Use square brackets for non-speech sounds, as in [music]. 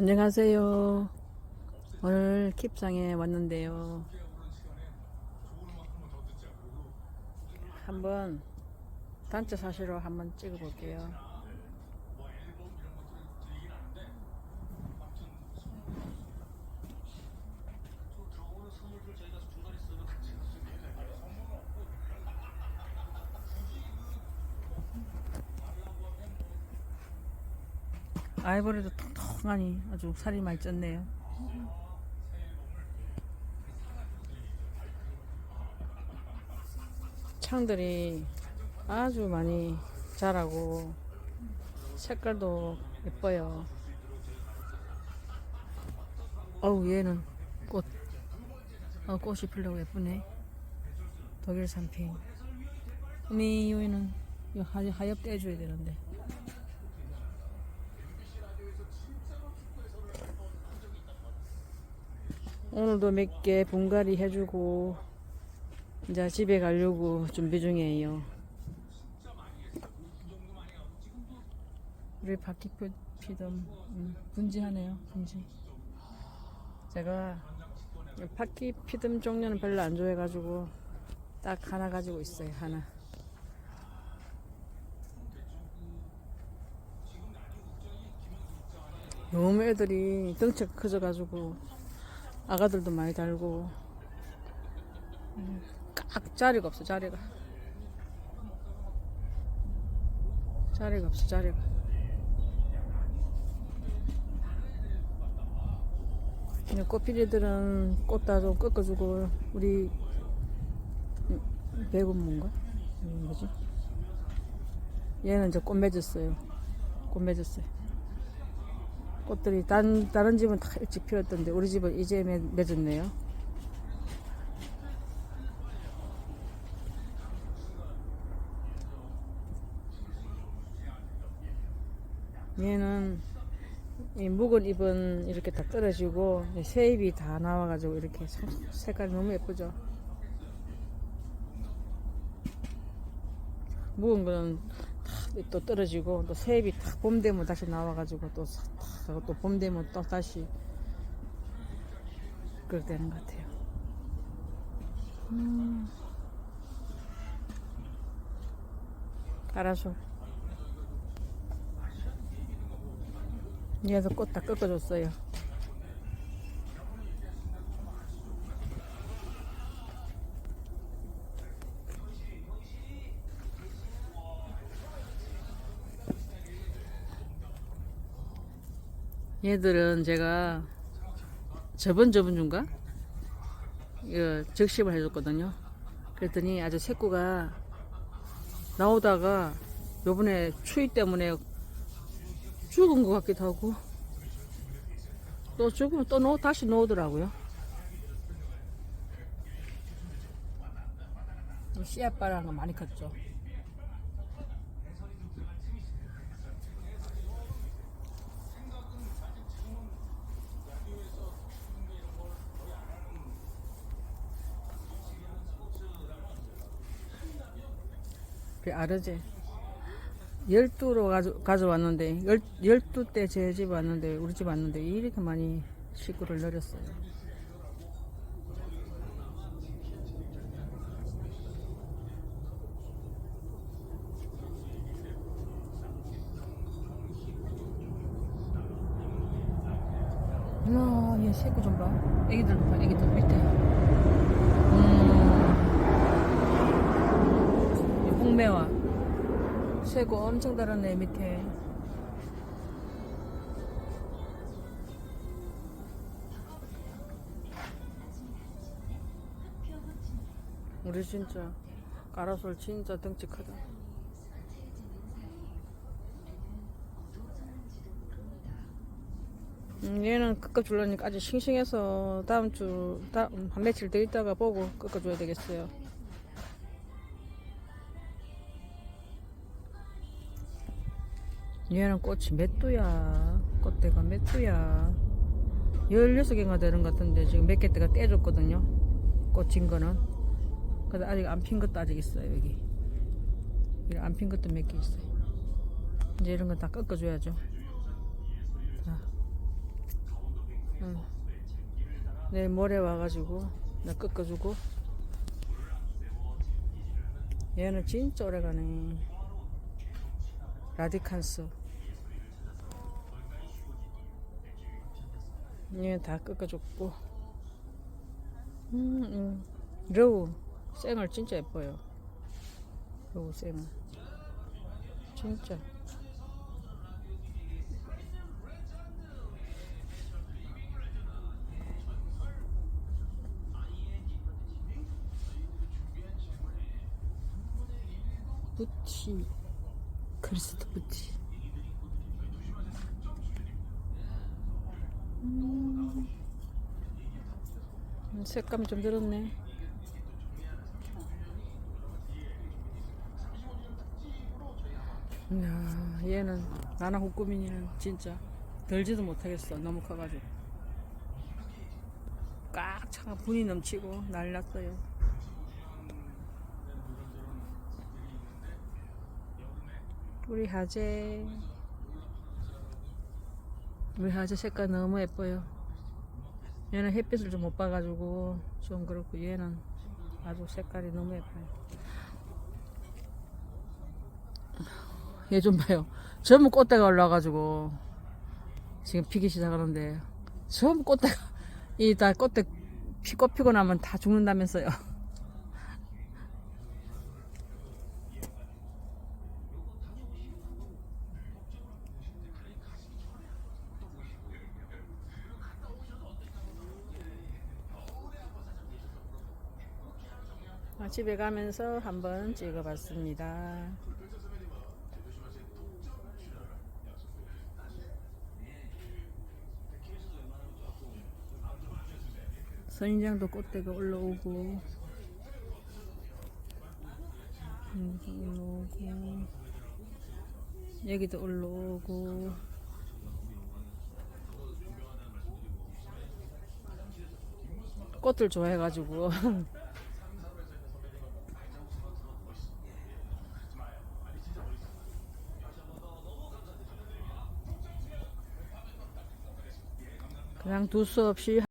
안녕하세요. 오늘 킵상에 왔는데요. 한번 단체 사시로 한번 찍어볼게요. 아이보리도 통통하니 아주 살이 많이 쪘네요. 창들이 아주 많이 자라고 색깔도 예뻐요. 어우 얘는 꽃. 어 꽃이 피려고 예쁘네. 독일 산핑. 우미 하- 하엽 떼줘야 되는데. 오늘도 몇 개 분갈이 해주고 이제 집에 가려고 준비 중이에요. 우리 바퀴 피던 음, 분지하네요. 분지. 제가 바퀴 피듬 종류는 별로 안 좋아해가지고 딱 하나 가지고 있어요. 하나. 너무 애들이 덩치가 커져가지고 아가들도 많이 달고. 음, 깍 자리가 없어 자리가. 자리가 없어 자리가. 꽃피리들은 꽃 다 좀 꺾어주고 우리 배고문가? 뭐지? 얘는 이제 꽃 맺었어요. 꽃 맺었어요 꽃들이 단, 다른 집은 다 일찍 피었던데 우리 집은 이제 맺, 맺었네요. 얘는 이 묵은 잎은 이렇게 다 떨어지고 새 잎이 다 나와가지고 이렇게 색- 색깔이 너무 예쁘죠. 묵은 거는 다또 떨어지고 또 새 잎이 딱봄 되면 다시 나와가지고 또 또 봄 되면 또 다시 그렇게 되는 것 같아요. 음. 가라솔. 얘도 꽃 다 꺾어줬어요. 얘들은 제가 저번 저번 주인가 이거 적심을 해줬거든요. 그랬더니 아주 새꾸가 나오다가 요번에 추위 때문에 죽은 것 같기도 하고 또 죽으면 또 놓, 다시 놓으더라고요. 씨앗바라는 거 많이 컸죠. 그 아르제 열두로 가져, 가져왔는데 열, 열두 때 제 집 왔는데 우리 집 왔는데 이렇게 많이 식구를 내렸어요. 이야 얘 새끼 좀봐. 애기들 봐 애기들 밑에 음 이 홍매화 새고 엄청 다르네 밑에 우리 진짜 가라솔 진짜 덩치 크다 음, 얘는 꺾어주려니까 아직 싱싱해서 다음 주, 다음, 한 며칠 더 있다가 보고 꺾어줘야 되겠어요. 얘는 꽃이 몇 두야. 꽃대가 몇 두야. 16개가 되는 것 같은데 지금 몇 개 때가 떼줬거든요. 꽃인 거는. 근데 아직 안 핀 것도 아직 있어요, 여기. 안 핀 것도 몇 개 있어요. 이제 이런 건다 꺾어줘야죠. 자. 응. 내일 모레 와가지고 나 꺾어주고 얘는 진짜 오래가네 라디칸스 얘다 꺾어줬고. 음, 음. 러우 생얼 진짜 예뻐요. 러우 생얼. 진짜. 부티 크리스트 부티 음, 음, 색감이 좀 들었네. 이야, 얘는 나나 호꾸미니는 진짜 들지도 못하겠어. 너무 커가지고. 꽉 차가 분이 넘치고 났어요. 우리 하재 우리 하재 색깔 너무 예뻐요. 얘는 햇빛을 좀 못 봐가지고 좀 그렇고 얘는 아주 색깔이 너무 예뻐요. 얘 좀 봐요. 전부 꽃대가 올라와가지고 지금 피기 시작하는데 전부 꽃대가 이 다 꽃대 피, 꽃 피고 나면 다 죽는다면서요 [laughs] 집에 가면서 한번 찍어봤습니다. 선인장도 꽃대가 올라오고, 음, 올라오고, 여기도 올라오고. 꽃들 좋아해가지고 [laughs] 그냥 둘수 없이